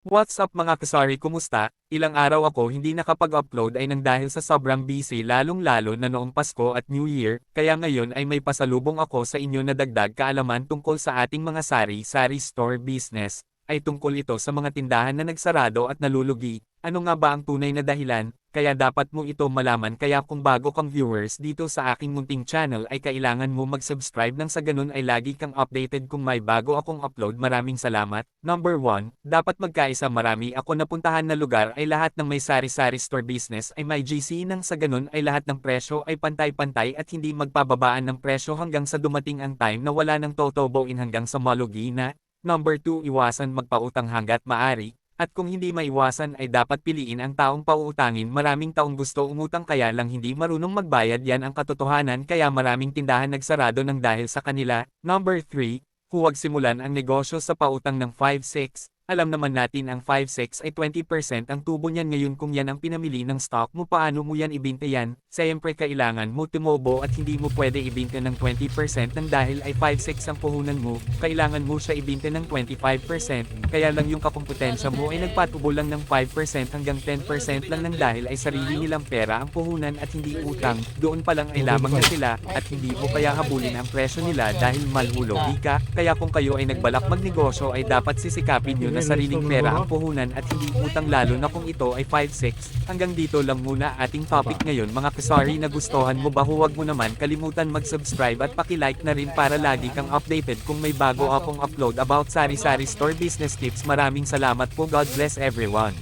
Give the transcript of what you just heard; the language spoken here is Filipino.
What's up mga kasari kumusta? Ilang araw ako hindi nakapag-upload ay nang dahil sa sobrang busy lalong-lalo na noong Pasko at New Year, kaya ngayon ay may pasalubong ako sa inyo na dagdag kaalaman tungkol sa ating mga sari-sari store business, ay tungkol ito sa mga tindahan na nagsarado at nalulugi. Ano nga ba ang tunay na dahilan? Kaya dapat mo ito malaman kaya kung bago kang viewers dito sa aking munting channel ay kailangan mo mag-subscribe nang sa ganun ay lagi kang updated kung may bago akong upload maraming salamat. Number 1, dapat magkaisa marami ako napuntahan na lugar ay lahat ng may sari-sari store business ay may GC nang sa ganun ay lahat ng presyo ay pantay-pantay at hindi magpababaan ng presyo hanggang sa dumating ang time na wala ng totoboin hanggang sa malugi na. Number 2, iwasan magpautang hanggat maari. At kung hindi maiwasan ay dapat piliin ang taong pauutangin maraming taong gusto umutang kaya lang hindi marunong magbayad yan ang katotohanan kaya maraming tindahan nagsarado ng dahil sa kanila. Number 3, huwag simulan ang negosyo sa pautang ng 5-6. Alam naman natin ang 5-6 ay 20% ang tubo niyan ngayon kung yan ang pinamili ng stock mo paano mo yan ibinta yan. Siyempre kailangan mo tumobo at hindi mo pwede ibinta ng 20% ng dahil ay 5-6 ang puhunan mo, kailangan mo siya ibinta ng 25%, kaya lang yung kakumpetensya mo ay nagpatubo lang ng 5% hanggang 10% lang ng dahil ay sarili nilang pera ang puhunan at hindi utang, doon pa lang ay lamang na sila, at hindi mo kaya habulin ang presyo nila dahil malhulogi ka, kaya kung kayo ay nagbalak magnegosyo ay dapat sisikapin nyo na sariling pera ang puhunan at hindi utang lalo na kung ito ay 5-6. Hanggang dito lang muna ating topic ngayon mga kasari na gustuhan mo ba huwag mo naman kalimutan mag-subscribe at paki-like na rin para lagi kang updated kung may bago akong upload about sari-sari store business tips. Maraming salamat po God bless everyone.